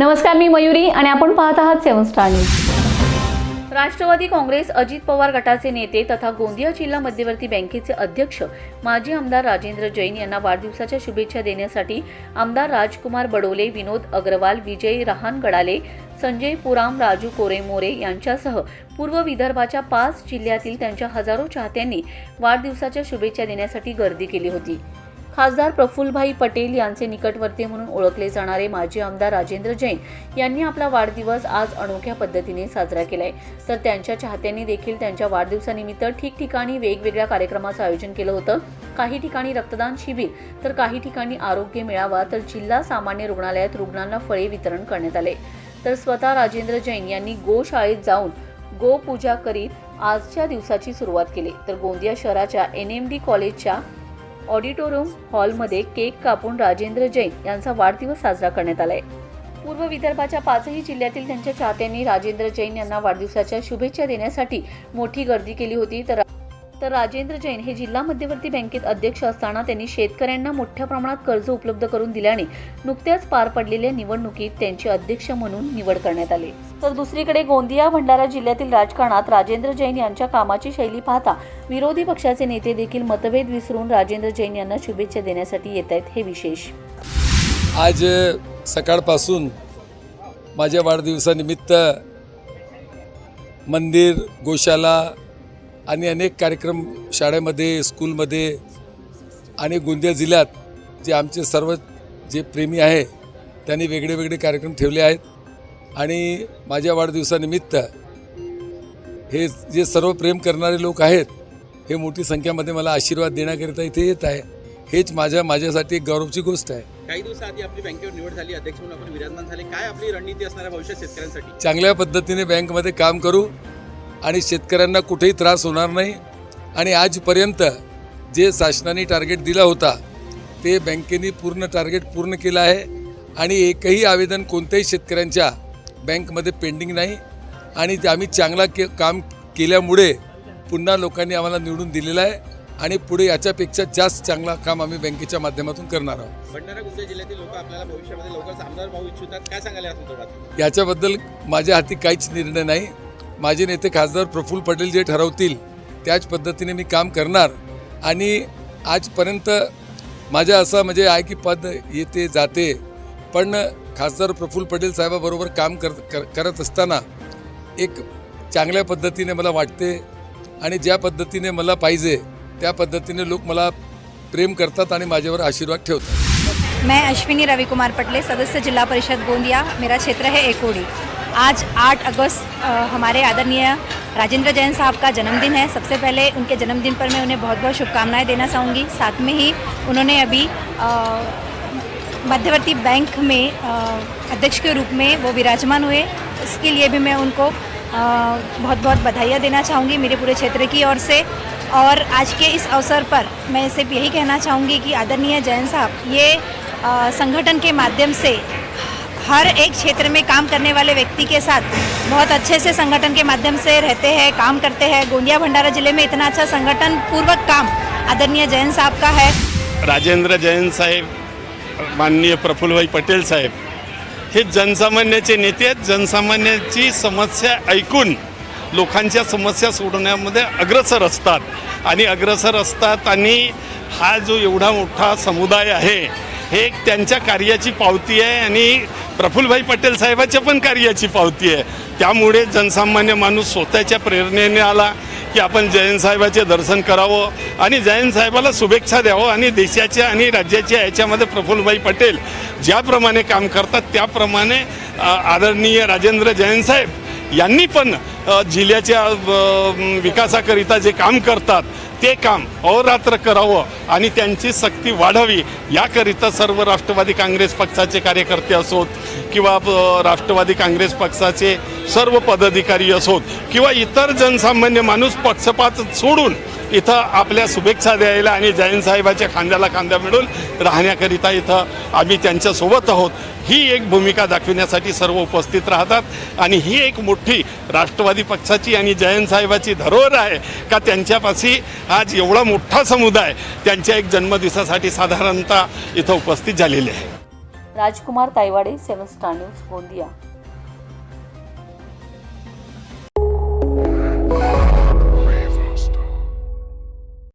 नमस्कार मी मयुरी आणि आपण पाहत आहात seven star news. Rashtravadi Congress Ajit Pawar गटाचे नेते तथा गोंदिया जिल्हा मध्यवर्ती बँकेचे अध्यक्ष माजी आमदार राजेंद्र जैन यांना वाढदिवसाच्या शुभेच्छा देण्यासाठी आमदार राजकुमार बडोले विनोद अग्रवाल विजय रहानगडाले संजय पुराम राजू कोरे मोरे यांच्यासह पूर्व विदर्भाच्या पाच जिल्ह्यातील त्यांच्या हजारो चाहत्यांनी वाढदिवसाच्या शुभेच्छा देण्यासाठी गर्दी केली होती. खासदार प्रफुल्लभाई पटेल यांचे निकटवर्ती म्हणून ओळखले जाणारे माजी आमदार राजेंद्र जैन यांनी आपला वाढदिवस आज अनोख्या पद्धतीने साजरा केलाय. तर त्यांच्या चाहत्यांनी देखील त्यांच्या वाढदिवसानिमित्त ठिकठिकाणी वेगवेगळ्या कार्यक्रमाचं आयोजन केलं होतं. काही ठिकाणी रक्तदान शिबिर तर काही ठिकाणी आरोग्य मेळावा तर जिल्हा सामान्य रुग्णालयात रुग्णांना फळे वितरण करण्यात आले. तर स्वतः राजेंद्र जैन यांनी गोशाळेत जाऊन गोपूजा करीत आजच्या दिवसाची सुरुवात केली. तर गोंदिया शहराच्या एन एम डी कॉलेजच्या ऑडिटोरियम हॉलमध्ये केक कापून राजेंद्र जैन यांचा वाढदिवस साजरा करण्यात आलाय. पूर्व विदर्भाच्या पाचही जिल्ह्यातील त्यांच्या चाहत्यांनी राजेंद्र जैन यांना वाढदिवसाच्या शुभेच्छा देण्यासाठी मोठी गर्दी केली होती. तर तर राजेंद्र जैन हे जिल्हा मध्यवर्ती बँकेत अध्यक्ष असताना त्यांनी शेतकऱ्यांना मोठ्या प्रमाणात कर्ज उपलब्ध करून दिल्याने नुकत्याच पार पडलेल्या निवडणुकीत त्यांचे अध्यक्ष म्हणून निवड करण्यात आली. तर दुसरीकडे गोंदिया भंडारा जिल्ह्यातील राजकारणात राजेंद्र जैन यांच्या कामाची शैली पाहता विरोधी पक्षाचे नेते देखील मतभेद विसरून राजेंद्र जैन यांना शुभेच्छा देण्यासाठी येत आहेत हे विशेष. आज सकाळपासून माझ्या वाढदिवसानिमित्त मंदिर गोशाला आणि अनेक कार्यक्रम शाळेमध्ये स्कूलमध्ये आणि गोंदिया जिल्ह्यात जे आमचे सर्व जे प्रेमी आहे त्यांनी वेगळे वेगळे कार्यक्रम ठेवले आहेत. आणि माझ्या वाढदिवसानिमित्त हे जे सर्व प्रेम करणारे लोक आहेत हे मोठी संख्यामध्ये मला आशीर्वाद देण्याकरिता इथे येत आहे. हेच माझ्या माझ्यासाठी एक गौरवची गोष्ट आहे. काही दिवसाआधी आपली बँकेवर निवड झाली अध्यक्ष म्हणून आपण विराजमान झाले. काय आपली रणनीती असणार आहे भविष्यात शेतकऱ्यांसाठी? चांगल्या पद्धतीने बँकमध्ये काम करू. आणि शेतकऱ्यांना कुठेही त्रास होणार नाही. आणि आजपर्यंत जे शासनाने टार्गेट दिला होता ते बँकेने पूर्ण टार्गेट पूर्ण केलं आहे. आणि एकही आवेदन कोणत्याही शेतकऱ्यांच्या बँकमध्ये पेंडिंग नाही. आणि ते आम्ही चांगला के काम केल्यामुळे पुन्हा लोकांनी आम्हाला निवडून दिलेलं आहे. आणि पुढे याच्यापेक्षा जास्त चांगला काम आम्ही बँकेच्या माध्यमातून करणार आहोत. भंडारा गोंदिया जिल्ह्यातील लोक आपल्याला भविष्यामध्ये लवकरच आमदार भाऊ इच्छितात काय सांगाल या संदर्भात याच्याबद्दल माझ्या हाती काहीच निर्णय नाही. माझे नेते खासदार प्रफुल्ल पटेल जे ठरवतील त्याच पद्धतीने मी काम करणार. आणि आजपर्यंत माझ्या असं म्हणजे आहे की पद येते जाते. पण खासदार प्रफुल्ल पटेल साहेबाबरोबर काम कर कर- करत असताना एक चांगल्या पद्धतीने मला वाटते आणि ज्या पद्धतीने मला पाहिजे त्या पद्धतीने लोक मला प्रेम करतात आणि माझ्यावर आशीर्वाद ठेवतात. मैं अश्विनी रविकुमार पटले सदस्य जिला परिषद गोंदिया मेरा क्षेत्र है एकोड़ी. आज 8 अगस्त हमारे आदरणीय राजेंद्र जैन साहब का जन्मदिन है। सबसे पहले उनके जन्मदिन पर मैं उन्हें बहुत बहुत शुभकामनाएँ देना चाहूँगी। साथ में ही उन्होंने अभी मध्यवर्ती बैंक में अध्यक्ष के रूप में वो विराजमान हुए। इसके लिए भी मैं उनको बहुत बहुत बधाइयाँ देना चाहूँगी मेरे पूरे क्षेत्र की ओर से। और आज के इस अवसर पर मैं सिर्फ़ यही कहना चाहूँगी कि आदरणीय जैन साहब, ये संगठन के माध्यम से हर एक क्षेत्र में काम करने वाले व्यक्ति के साथ बहुत अच्छे से संगठन के माध्यम से रहते हैं काम करते हैं। गोंदिया भंडारा जिले में इतना अच्छा संगठन पूर्वक काम आदरणीय जैन साहब का है। राजेंद्र जैन साहेब माननीय प्रफुल्लभाई पटेल साहेब हे जनसामान्याचे नेते आहेत जनसामान्याची समस्या ऐकून लोकांच्या समस्या सोडवण्यामध्ये अग्रसर असतात. आणि अग्रसर असतात आणि हा जो एवढा मोठा समुदाय आहे हे एक त्यांच्या कार्याची पावती आहे आणि प्रफुल्लभाई पटेल साहेबाच्या पण कार्याची पावती आहे. त्यामुळे जनसामान्य माणूस स्वतःच्या प्रेरणेने आला की आपण जयंत साहेबाचे दर्शन करावं आणि जयंत साहेबाला शुभेच्छा द्यावं आणि देशाच्या आणि राज्याच्या याच्यामध्ये प्रफुल्लभाई पटेल ज्याप्रमाणे काम करतात त्याप्रमाणे आदरणीय राजेंद्र जयंत साहेब यांनी पण जिल्ह्याच्या विकासाकरिता जे काम करतात ते काम अहोरात्र करावं आणि त्यांची सक्ती वाढावी. याकरिता सर्व राष्ट्रवादी काँग्रेस पक्षाचे कार्यकर्ते असोत किंवा राष्ट्रवादी काँग्रेस पक्षाचे सर्व पदाधिकारी असोत किंवा इतर जनसामान्य माणूस पक्षपात सोडून इथं आपल्या शुभेच्छा द्यायला आणि जैन साहेबाच्या खांद्याला खांदा मिळून राहण्याकरिता इथं आम्ही त्यांच्यासोबत आहोत. ही एक भूमिका दाखविण्यासाठी सर्व उपस्थित राहतात आणि ही एक मोठी राष्ट्रवादी पक्षाची आणि जयंत साहेबाची धरोहर आहे का त्यांच्यापाशी आज एवढा मोठा समुदाय त्यांच्या एक जन्मदिवसासाठी साधारणतः इथं उपस्थित झालेले आहे. Rajkumar Taywade seven star news Gondia.